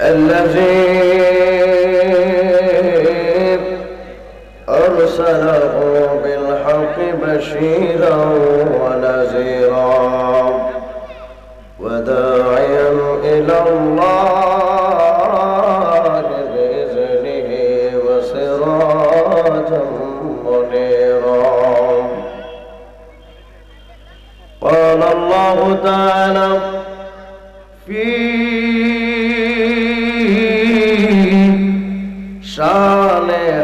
الذي أرسله بالحق بشيرا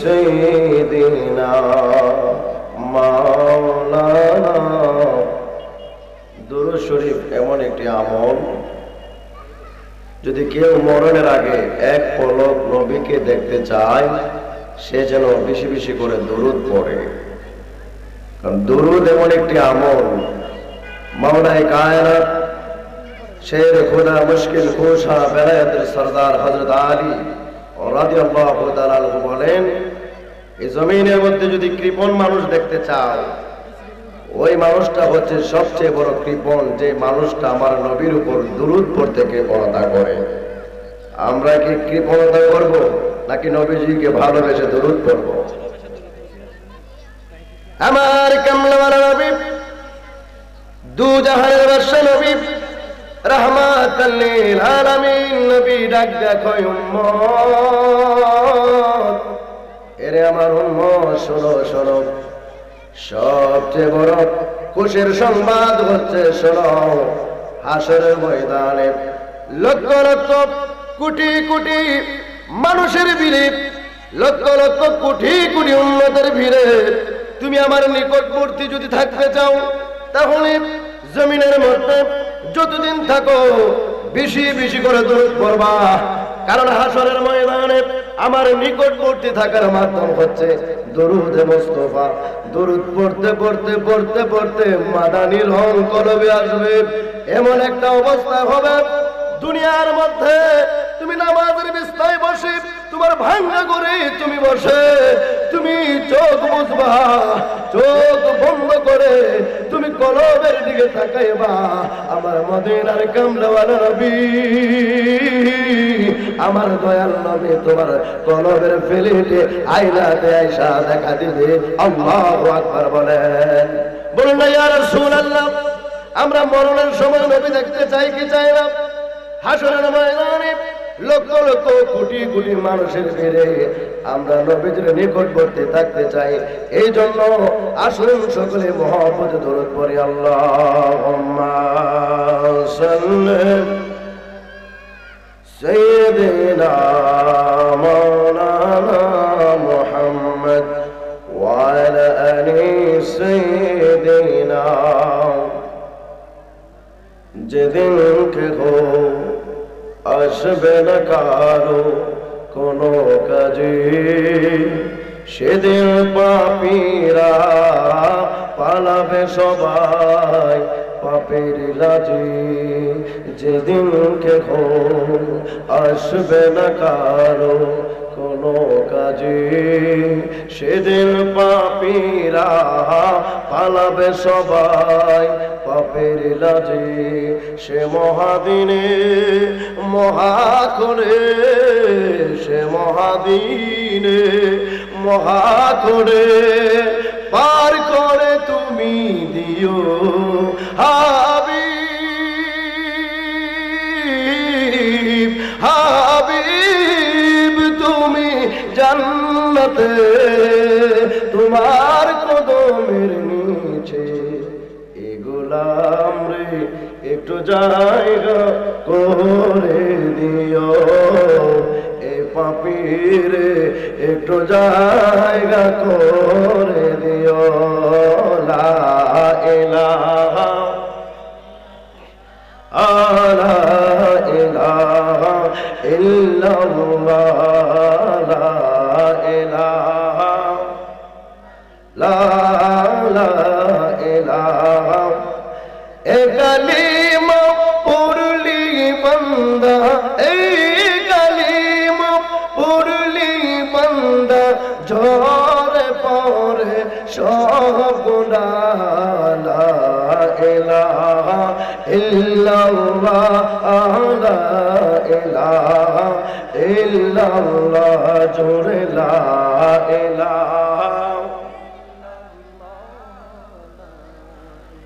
سيدنا مولانا দুরুদ শরীফ এমন একটি আমল যদি কেউ মরণের আগে এক পলক নবীকে দেখতে চায় সে যেন বেশি বেশি করে দরুদ পড়ে কারণ দরুদ এমন একটি আমল মাওলায় কায়নাত শের খুদা মুশকিল কুশা বেলায়েতের সরদার হযরত আলী রাদিয়াল্লাহু তাআলা আনহু বলেন এই জমিনের মধ্যে যদি কৃপণ মানুষ দেখতে চাও, ওই মানুষটা হচ্ছে সবচেয়ে বড় কৃপণ যে মানুষটা আমার নবীর উপর দুরুদ পড়তে কৃপণতা করে। আমরা কি কৃপণতা করব, নাকি নবীজিকে ভালোবেসে দুরুদ পড়ব? আমার কামলাওয়ালা নবী, দু জাহানের বর্ষ নবী, রহমাতাল লিল আলামিন, নবী ডাক দেখো, উম্মত। এরে আমার উম্মত শোনো শোনো। সবচেয়ে বড় খুশির সংবাদ হচ্ছে, শোনো, হাসরের ময়দানে লক্ষ লক্ষ কোটি কোটি মানুষের ভিড়ে, লক্ষ লক্ষ কোটি কোটি উন্নতের ভিড়ে। তুমি আমার নিকটবর্তী যদি থাকতে চাও, তাহলে জমিনের মধ্যে যতদিন থাকো, বেশি বেশি করে দূরত পড়বা। কারণ হাসরের ময়দানে আমার নিকটবর্তী থাকার মাধ্যম হচ্ছে দরুদ মোস্তফা। দরুদ পড়তে পড়তে পড়তে পড়তে মাদানির রং কলবে আসবে। এমন একটা অবস্থা হবে দুনিয়ার মধ্যে। তুমি নামাজের বিস্তায় বসে, তোমার ভাঙ্গা করে তুমি বসে, তুমি চোখ বুঝবা চোখ বন্ধ করে তুমি কলবের দিকে তাকাইবা। আমার মদিনার কামলাওয়ালা নবী। আমার দয়াল নবী তোমার কলবের ফেলিতে আইনাতে আইসা দেখা দিবে আল্লাহু আকবার বলেন। বলুন না, ইয়া রাসূলুল্লাহ, আমরা মরণের সময় নবী দেখতে চাই কি চাই না? হাসরের ময়দানে লক্ষ লক্ষ কোটি কোটি মানুষের ভিড়ে আমরা নবীজির নিকটবর্তী থাকতে চাই। এই জন্য আসুন সকলে দরদ পড়ি, আল্লাহুম্মা সাল্লি سيدنا مولانا محمد وعلى آل سيدنا যেদিন কেহ আসবে না কারো কোনো কাজে সেদিন পাপীরা পালাবে সবাই পাপের লাজে যেদিন কেহ আসবে না কারও কোনো কাজে, সেদিন পাপীরা পালাবে সবাই পাপের লাজে। সে মহাদিনে, মহা করে, সে মহাদিনে, মহা করে তোমার কদমের নিচে। এ গোলাম রে, একটু জায়গা করে দিও। এ পাপিরে একটু জায়গা করে দিও। জোরে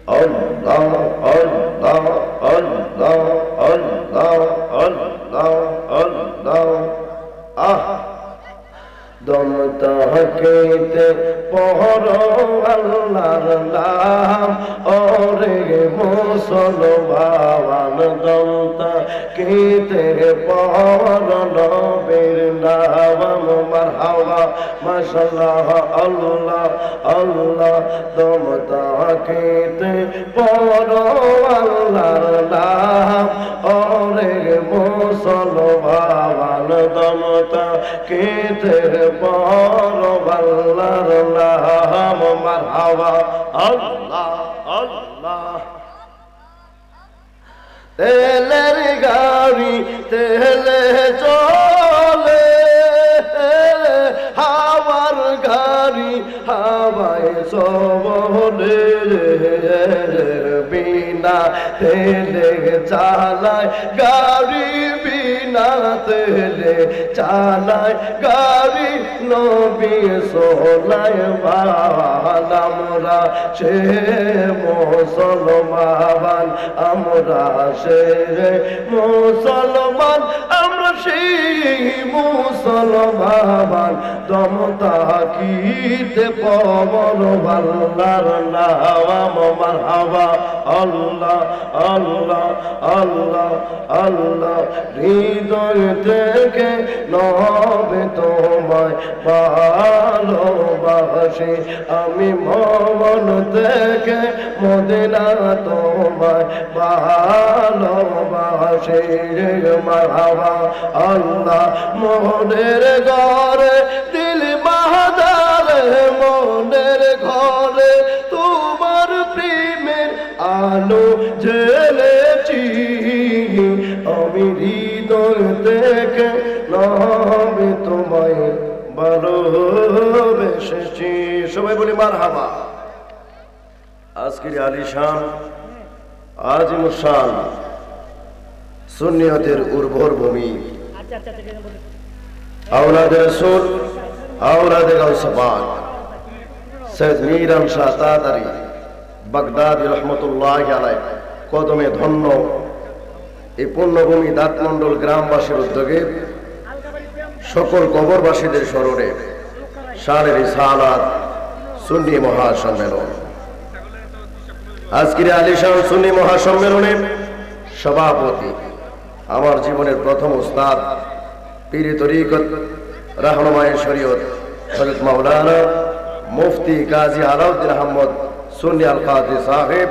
Allah, Allah, Allah, Allah, Allah, Allah, ah. দম তাহাকেতে পহর আল্লাহর নাম। ওরে মুসলমান মারহাবা মাশাআল্লাহ আল্লাহ আল্লাহ দম তাহাকেতে পহর আল্লাহর নাম। ওরে মুসলমান দম তাহাকেতে পর বাল্লার নাম। মারহাবা, আল্লাহ আল্লাহ। তেলের গাড়ি, তেলে চলে বিনা তেলে চালায় গাড়ি, বিনা তেলে চালায় গাড়ি, নবী সোনায় বালামরা সে মুসলমান, আমরা সে মুসলমান। আমরা সেই মুসলমান, দম তাকিতে পবন বাল্লার নাম মারহাবা আল্লাহ আল্লাহ আল্লাহ আল্লাহ, হৃদয় থেকে নবে তোমায় ভালোবাসি। আমি মন থেকে মদিনা তোমায় ভালোবাসি মারহাবা আল্লাহ মনের ঘরে, দিল বাহাদার মনের ঘরে, তোমার প্রেমের আলো জ্বেলেছি। আমি হৃদয় থেকে নবে তোমায় ভালোবেসেছি। সবাই বলি মার হাবা আজকের আলিশান, আজিমুসান, সুন্নিয়তের উর্বর ভূমি। মিরান শাহ তাতারি বাগদাদ রহমতুল্লাহ আলাই কদমে ধন্য এই পুণ্যভূমি দাঁতমন্ডল গ্রামবাসীর উদ্যোগে সকল কবরবাসীদের স্মরণে সারের ইসালাত সুন্নি মহাসম্মেলন। আজকের আলিশান সুন্নি মহাসম্মেলনে সভাপতি আমার জীবনের প্রথম উস্তাদ পীর তরিকত, রাহনুমায় শরীয়ত হজরত মুফতি কাজী আলাউদ্দিন আহমদ আল সাহেব,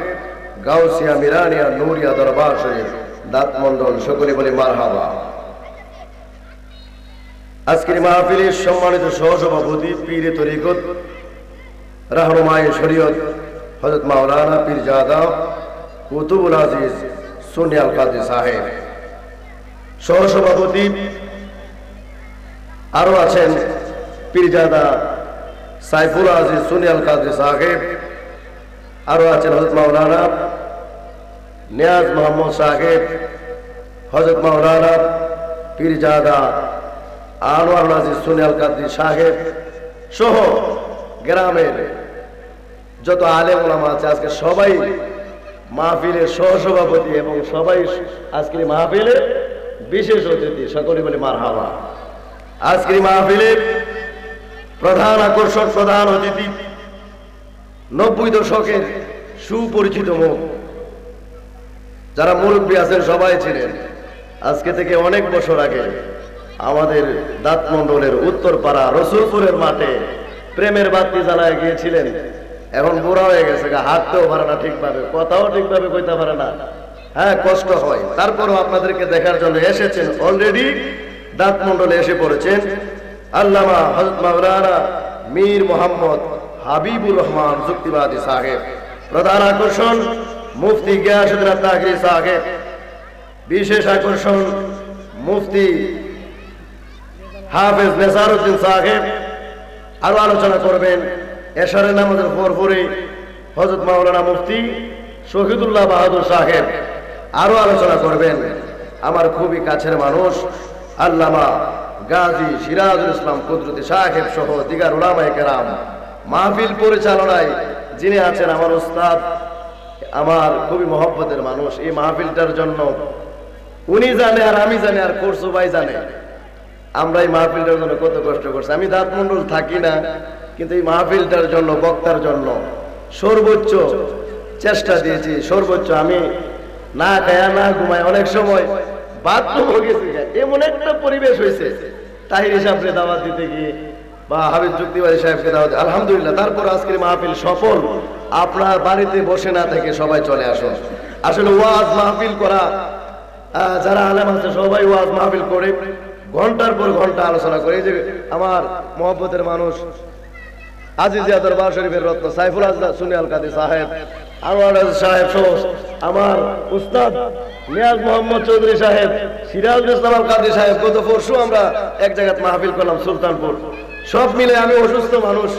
গাউসিয়া মিরানিয়া নুরিয়া দরবার শরীফ দাঁতমন্ডল সকলে বলে মারহাবা। আজকের মাহফিলের সম্মানিত সহসভাপতি পীর তরিকত, রাহনুমায় শরীয়ত হজরত মাওলানা পীর জাদা কুতুবুল আজিজ সাহেব। সহসভাপতি আরও আছেন পীরজাদা সাইফুল আজিজ সুনিয়াল কাদরি সাহেব, আরও আছেন হজরত মাওলানা নিয়াজ মোহাম্মদ সাহেব হজরত মাওলানা পীরজাদা আনোয়ার আজিজ সুনিয়াল কাদরি সাহেব সহ গ্রামের যত আলেম ওলামা আছে, আজকে সবাই মাহফিলের সহসভাপতি এবং সবাই আজকের এই মাহফিলে বিশেষ অতিথি সকলে বলে মার হাওয়া আজকের মাহফিলে প্রধান আকর্ষণ প্রধান অতিথি, নব্বই দশকের সুপরিচিত মুখ। যারা মুরব্বী আছেন, সবাই ছিলেন। আজকে থেকে অনেক বছর আগে আমাদের দাঁত দাঁতমন্ডলের উত্তরপাড়া রসুলপুরের মাঠে প্রেমের বাতি জ্বালায় গিয়েছিলেন। এখন বুড়া হয়ে গেছে হাঁটতেও পারে না ঠিকভাবে, কথাও ঠিকভাবে কইতে পারে না। হ্যাঁ কষ্ট হয়। তারপরও আপনাদেরকে দেখার জন্য এসেছেন অলরেডি দাঁতমন্ডলে এসে পড়েছেন। আল্লামা হজরত মাওলানা মীর মোহাম্মদ হাবিবুর রহমান যুক্তিবাদী সাহেব। প্রধান আকর্ষণ, মুফতি গিয়াসুদ্দিন তাগরি সাহেব। বিশেষ আকর্ষণ, মুফতি হাফেজ নেসারুদ্দিন সাহেব। আরও আলোচনা করবেন। এশারের নামাজের পরপরে হজরত মাওলানা মুফতি শহীদুল্লাহ বাহাদুর সাহেব। আরও আলোচনা করবেন। আমার খুবই কাছের মানুষ আল্লামা গাজী সিরাজুল ইসলাম কুদরতি সাহেব সহ দিগার উলামায়ে কেরাম। মাহফিল পরিচালনায় যিনি আছেন আমার উস্তাদ, আমার খুবই মহব্বতের মানুষ। এই মাহফিলটার জন্য উনি জানে আর আমি জানি আর কোরসু ভাই জানে। আমরা এই মাহফিলটার জন্য কত কষ্ট করছি। আমি দাঁত মন্ডল থাকি না, কিন্তু এই মাহফিলটার জন্য, বক্তার জন্য সর্বোচ্চ চেষ্টা দিয়েছি। সর্বোচ্চ আমি না খায়া না ঘুমায়, অনেক সময় বাথরুম গেছে এমন একটা পরিবেশ হয়েছে। তাহির সাহেবকে দাওয়াত দিতে গিয়ে বা হাবিব যুক্তিবাদী সাহেবকে দাওয়াত আলহামদুলিল্লাহ, তারপর আজকের মাহফিল সফল। আপনার বাড়িতে বসে না থেকে সবাই চলে আসলে ওয়াজ মাহফিল করা যারা আলেম আছে, সবাই ওয়াজ মাহফিল করে, ঘণ্টার পর ঘণ্টা আলোচনা করে। যে আমার মহব্বতের মানুষ, আজিজিয়া দরবার শরীফের রত্ন সাইফুল আজদা, সুনিয়াল কাদি সাহেব আজ সাহেব সহ আমার উস্তাদ নিয়াজ মোহাম্মদ চৌধুরী সাহেব সিরাজুল ইসলাম আল কাদি সাহেব, গত পরশু আমরা এক জায়গায় মাহফিল করলাম সুলতানপুর। সব মিলে আমি অসুস্থ মানুষ।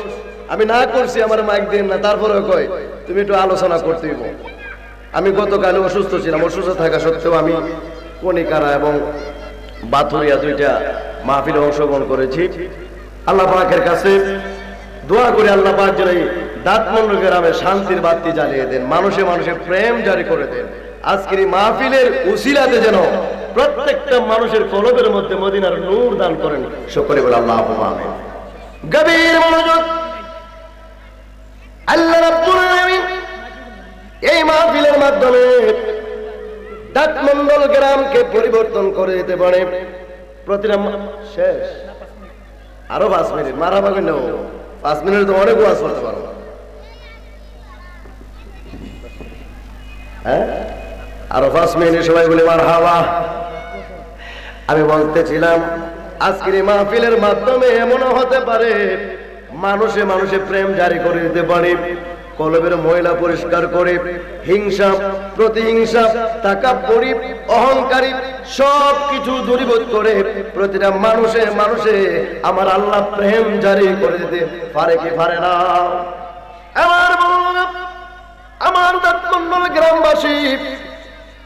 আমি না করছি আমার মাইক দিন না, তারপরেও কয়, তুমি একটু আলোচনা করতে। আমি গতকালে অসুস্থ ছিলাম, অসুস্থ থাকা সত্ত্বেও আমি কণিকারা এবং বাথুরিয়া দুইটা মাহফিলে অংশগ্রহণ করেছি। আল্লাহ পাকের কাছে দোয়া করে, আল্লাহ পাক যেন দাঁতমন্ড গ্রামে শান্তির বাতি জ্বালিয়ে দেন, মানুষে মানুষে প্রেম জারি করে দেন। আজকের এই মাহফিলের উসিলাতে যেন প্রত্যেকটা মানুষের কলবের মধ্যে মদিনার নূর দান করেন, সকলে বলে আল্লাহ গভীর মনোযোগ, আল্লাহ রাব্বুল আলামিন এই মাহফিলের মাধ্যমে ডাকমন্ডল গ্রামকে পরিবর্তন করে দিতে পারে। প্রতিটা শেষ। আরও পাঁচ মিনিট মারা পাবেন পাঁচ মিনিট তো অনেক ওয়াজ করতে পারো। হ্যাঁ? আরও সবাই বলে মার হাওয়া আমি বলতেছিলাম, আজকের মাহফিলের মাধ্যমে এমনও হতে পারে, মানুষে মানুষে প্রেম জারি করে দিতে পারে, কলবের ময়লা পরিষ্কার করে, হিংসা, প্রতিহিংসা টাকা পরি অহংকারী সব কিছু দূরীভূত করে প্রতিটা মানুষে মানুষে আমার আল্লাহ প্রেম জারি করে দিতে পারে কি পারে না? আমার আমার দত্তমন্ডল গ্রামবাসী,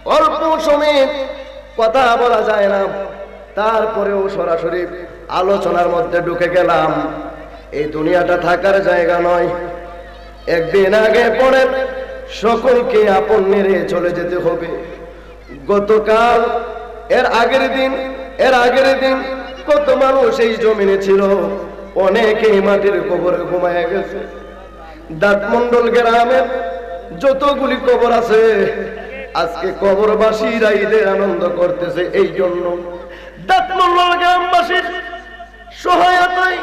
অল্প সময়ে কথা বলা যায় না। তারপরেও সরাসরি আলোচনার মধ্যে ঢুকে গেলাম। এই দুনিয়াটা থাকার জায়গা নয়। একদিন আগে পরে সকলকে আপন মেরে চলে যেতে হবে। গতকাল, এর আগের দিন, এর আগের দিন কত মানুষ এই জমিনে ছিল। অনেকেই মাটির কবরে ঘুমায় গেছে। দাঁতমন্ডল গ্রামের যতগুলি কবর আছে, আজকে কবরবাসীরা ঈদের আনন্দ করতেছে এই জন্য দাঁতমন্ডল গ্রামবাসীর সহায়তায়,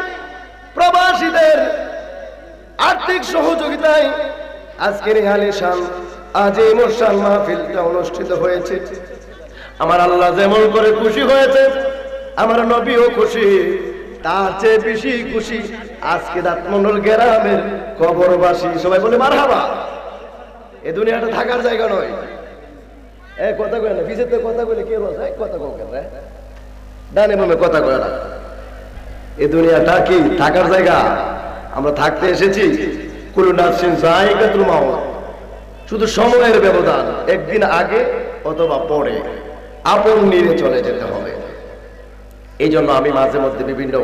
প্রবাসীদের আর্থিক সহযোগিতায় আজকের এই আলিশান আজ এই মোশাল মাহফিলটা অনুষ্ঠিত হয়েছে। আমার আল্লাহ যেমন করে খুশি হয়েছে, আমার নবীও খুশি, তার চেয়ে বেশি খুশি আজকে দাঁতমন্ডল গ্রামের কবরবাসী। সবাই বলে মার হাবা এ দুনিয়াটা থাকার জায়গা নয়। এ কথা কয় না, পিছের কথা বলে কে বলছে এই কথা কও কেন ডানে বামে কথা কয় না। এ দুনিয়াটা কি থাকার জায়গা? আমরা থাকতে এসেছি। কুলু নাফসিন জায়গাতুল মাউত। শুধু সময়ের ব্যবধান, একদিন আগে অথবা পরে আপন নিয়ে চলে যেতে হবে। এই জন্য আমি মাঝে মধ্যে বিভিন্ন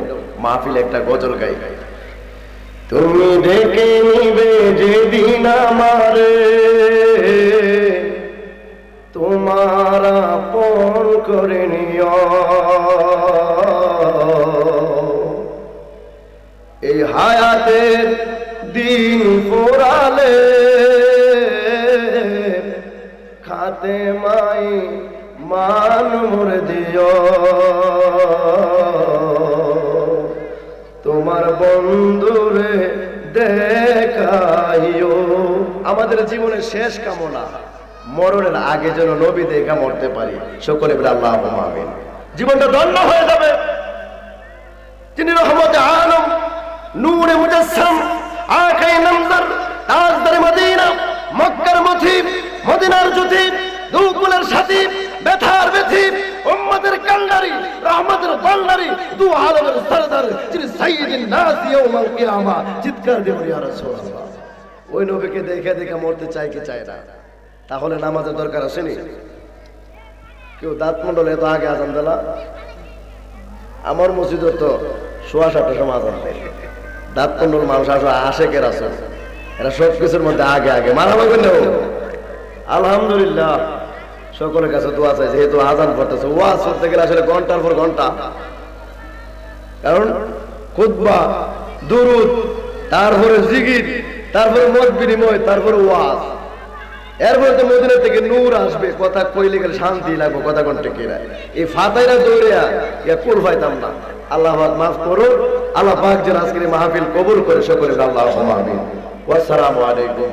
মাহফিলে একটা গজল গাই। তুমি ডেকে নিবে যেদিন আমারে। তোমার আপন করে নিও। এই হায়াতের দিন পোড়ালে খাতে মাই মান মোরে তোমার বন্ধুরে দেখাইও। আমাদের জীবনের শেষ কামনা, মরণের আগে যেন নবী দেখা মরতে পারি। সকলে আল্লাহ আমিন। জীবনটা দণ্ড হয়ে যাবে। তিনি রহমতে আলম, নূরে মুজাসসাম আকাই নামদার আলমের সরদার, যিনি নাস ইয়াউমাল কিয়ামা। চিৎকার ইয়া রাসূলুল্লাহ, ওই নবীকে দেখে দেখে মরতে চাই কি চায় না? তাহলে নামাজের দরকার আসেনি কেউ দাঁত মন্ডলে এত আগে আজান দিলা আমার মসজিদে তো সোয়া সাতটার সময় আজান দেয়। দাঁত মন্ডল মানুষ আসে আশেকের আছে এরা সব কিছুর মধ্যে আগে আগে। মারা মারবেন আলহামদুলিল্লাহ। সকলের কাছে দোয়া চাই, যেহেতু আজান পড়তেছে। ওয়াজ করতে গেলে আসলে ঘণ্টার পর ঘণ্টা। কারণ খুতবা, দুরুদ, তারপরে জিগির তারপরে মত বিনিময়, তারপরে ওয়াজ। এরপরে তো মদিনা থেকে নূর আসবে। কথা কইলে গেলে শান্তি লাগবে, কথা কোনটা কিনা। এই ফাতাইরা দৌড়িয়া, ইয়া কুল পাইতাম না। আল্লাহ মাফ করুন আল্লাহ পাক যেন আজকের মাহফিল কবুল করে সকলে আল্লাহ আমিন। ওয়াসসালামু আলাইকুম।